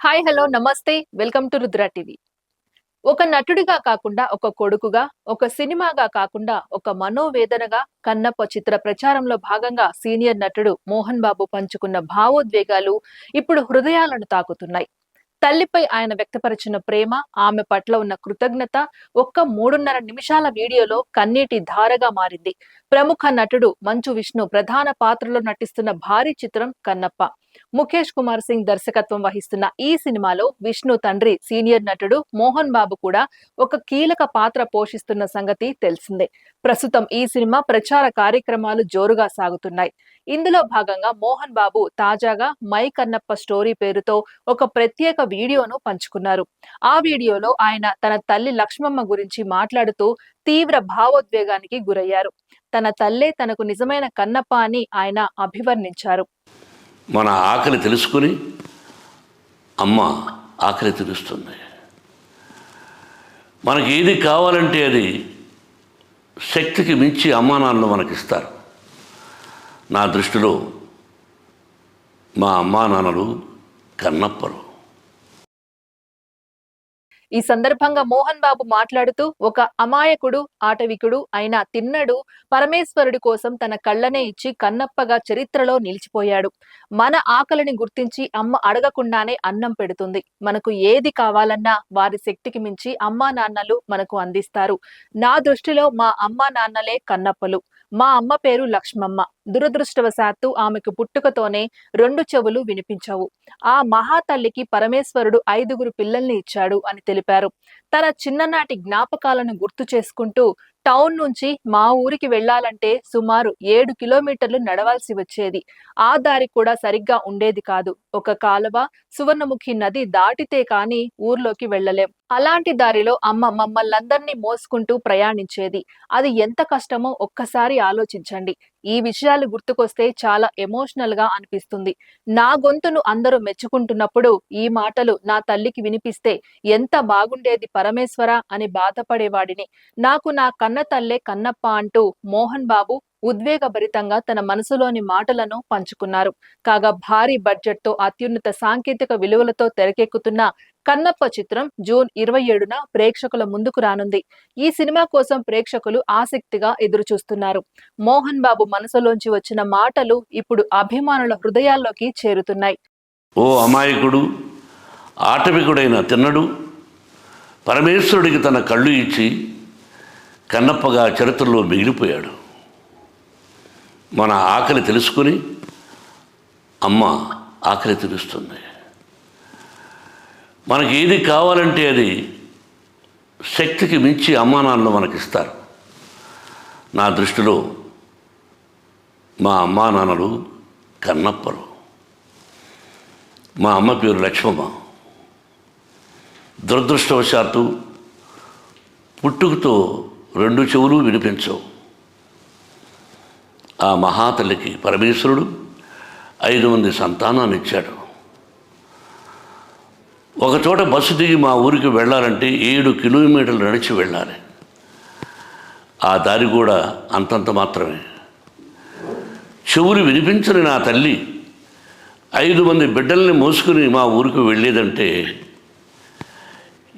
Hi hello నమస్తే. Welcome to Rudra TV. ఒక నటుడిగా కాకుండా ఒక కొడుకుగా ఒక సినిమాగా కాకుండా ఒక మనోవేదనగా కన్నప్ప చిత్ర ప్రచారంలో భాగంగా సీనియర్ నటుడు మోహన్ బాబు పంచుకున్న భావోద్వేగాలు ఇప్పుడు హృదయాలను తాకుతున్నాయి. తల్లిపై ఆయన వ్యక్తపరిచిన ప్రేమ ఆమె పట్ల ఉన్న కృతజ్ఞత ఒక్క మూడున్నర నిమిషాల వీడియోలో కన్నీటి ధారగా మారింది. ప్రముఖ నటుడు మంచు విష్ణు ప్రధాన పాత్రలో నటిస్తున్న భారీ చిత్రం కన్నప్ప. ముఖేష్ కుమార్ సింగ్ దర్శకత్వం వహిస్తున్న ఈ సినిమాలో విష్ణు తండ్రి సీనియర్ నటుడు మోహన్ బాబు కూడా ఒక కీలక పాత్ర పోషిస్తున్న సంగతి తెలిసిందే. ప్రస్తుతం ఈ సినిమా ప్రచార కార్యక్రమాలు జోరుగా సాగుతున్నాయి. ఇందులో భాగంగా మోహన్ బాబు తాజాగా మై కన్నప్ప స్టోరీ పేరుతో ఒక ప్రత్యేక వీడియోను పంచుకున్నారు. ఆ వీడియోలో ఆయన తన తల్లి లక్ష్మమ్మ గురించి మాట్లాడుతూ తీవ్ర భావోద్వేగానికి గురయ్యారు. తన తల్లే తనకు నిజమైన కన్నప్ప అని ఆయన అభివర్ణించారు. మన ఆకలి తెలుసుకుని అమ్మ ఆకలి తెలుస్తుంది మనకి ఏది కావాలంటే అది శక్తికి మించి అమ్మానాన్నలు మనకి ఇస్తారు నా దృష్టిలో మా అమ్మా నాన్నలు కన్నప్పలు. ఈ సందర్భంగా మోహన్ బాబు మాట్లాడుతూ ఒక అమాయకుడు ఆటవికుడు అయిన తిన్నడు పరమేశ్వరుడి కోసం తన కళ్ళనే ఇచ్చి కన్నప్పగా చరిత్రలో నిలిచిపోయాడు. మన ఆకలిని గుర్తించి అమ్మ అడగకుండానే అన్నం పెడుతుంది. మనకు ఏది కావాలన్నా వారి శక్తికి మించి అమ్మా నాన్నలు మనకు అందిస్తారు. నా దృష్టిలో మా అమ్మా నాన్నలే కన్నప్పలు. మా అమ్మ పేరు లక్ష్మమ్మ. దురదృష్టవశాత్తు ఆమెకు పుట్టుకతోనే రెండు చెవులు వినిపించవు. ఆ మహాతల్లికి పరమేశ్వరుడు ఐదుగురు పిల్లల్ని ఇచ్చాడు అని తెలిపారు. తన చిన్ననాటి జ్ఞాపకాలను గుర్తు చేసుకుంటూ టౌన్ నుంచి మా ఊరికి వెళ్ళాలంటే సుమారు ఏడు కిలోమీటర్లు నడవాల్సి వచ్చేది. ఆ దారి కూడా సరిగ్గా ఉండేది కాదు. ఒక కాలువ సువర్ణముఖి నది దాటితే కాని ఊర్లోకి వెళ్ళలేం. అలాంటి దారిలో అమ్మ మమ్మల్నందరినీ మోసుకుంటూ ప్రయాణించేది. అది ఎంత కష్టమో ఒక్కసారి ఆలోచించండి. ఈ విషయాలు గుర్తుకొస్తే చాలా ఎమోషనల్గా అనిపిస్తుంది. నా గొంతును అందరూ మెచ్చుకుంటున్నప్పుడు ఈ మాటలు నా తల్లికి వినిపిస్తే ఎంత బాగుండేది పరమేశ్వర అని బాధపడేవాడిని. నాకు నా కన్న తల్లే కన్నప్ప అంటూ మోహన్ బాబు ఉద్వేగభరితంగా తన మనసులోని మాటలను పంచుకున్నారు. కాగా భారీ బడ్జెట్తో అత్యున్నత సాంకేతిక విలువలతో తెరకెక్కుతున్న కన్నప్ప చిత్రం జూన్ ఇరవై ఏడున ప్రేక్షకుల ముందుకు రానుంది. ఈ సినిమా కోసం ప్రేక్షకులు ఆసక్తిగా ఎదురు చూస్తున్నారు మోహన్ బాబు మనసులోంచి వచ్చిన మాటలు ఇప్పుడు అభిమానుల హృదయాల్లోకి చేరుతున్నాయి. ఓ అమాయకుడు ఆటవికుడైన తిన్నడు పరమేశ్వరుడికి తన కళ్ళు ఇచ్చి కన్నప్పగా చరిత్రలో మిగిలిపోయాడు. మన ఆకలి తెలుసుకుని అమ్మ ఆకలి తెలుస్తుంది మనకి ఏది కావాలంటే అది శక్తికి మించి అమ్మా మనకి మనకిస్తారు. నా దృష్టిలో మా అమ్మా నాన్నలు కన్నప్పలు. మా అమ్మ పేరు లక్ష్మమ్మ. దురదృష్టవశాత్తు పుట్టుకతో రెండు చెవులు వినిపించవు. ఆ మహాతల్లికి పరమేశ్వరుడు ఐదు మంది సంతానాన్ని ఇచ్చాడు. ఒకచోట బస్సు దిగి మా ఊరికి వెళ్ళాలంటే ఏడు కిలోమీటర్లు నడిచి వెళ్ళాలి. ఆ దారి కూడా అంతంత మాత్రమే. చెవులు వినిపించని నా తల్లి ఐదు మంది బిడ్డల్ని మోసుకుని మా ఊరికి వెళ్ళేదంటే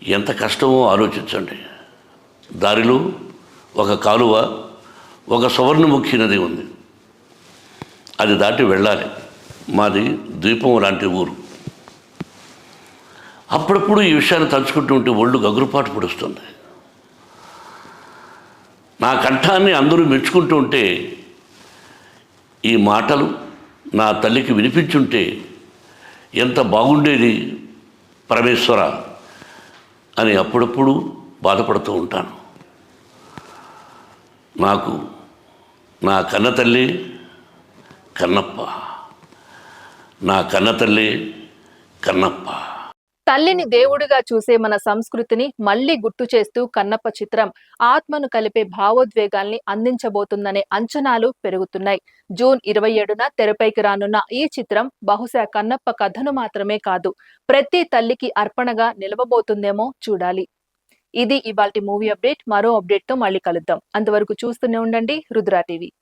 ఎంత కష్టమో ఆలోచించండి. దారిలో ఒక కాలువ ఒక సువర్ణముఖి నది ఉంది. అది దాటి వెళ్ళాలి. మాది ద్వీపం లాంటి ఊరు. అప్పుడప్పుడు ఈ విషయాన్ని తలుచుకుంటూ ఉంటే ఒళ్ళు గగురుపాటు పొడుస్తుంది. నా కంఠాన్ని అందరూ మెచ్చుకుంటూ ఉంటే ఈ మాటలు నా తల్లికి వినిపించుంటే ఎంత బాగుండేది పరమేశ్వర అని అప్పుడప్పుడు బాధపడుతూ ఉంటాను. నాకు నా కన్నతల్లి కన్నప్ప. నా కన్నతల్లి కన్నప్ప. తల్లిని దేవుడిగా చూసే మన సంస్కృతిని మళ్ళీ గుర్తు చేస్తూ కన్నప్ప చిత్రం ఆత్మను కలిపే భావోద్వేగాల్ని అందించబోతుందనే అంచనాలు పెరుగుతున్నాయి. జూన్ ఇరవై ఏడున తెరపైకి రానున్న ఈ చిత్రం బహుశా కన్నప్ప కథను మాత్రమే కాదు ప్రతి తల్లికి అర్పణగా నిలవబోతుందేమో చూడాలి. ఇది ఇవాల్టి మూవీ అప్డేట్. మరో అప్డేట్తో మళ్ళీ కలుద్దాం. అంతవరకు చూస్తూనే ఉండండి. రుద్రా టీవీ.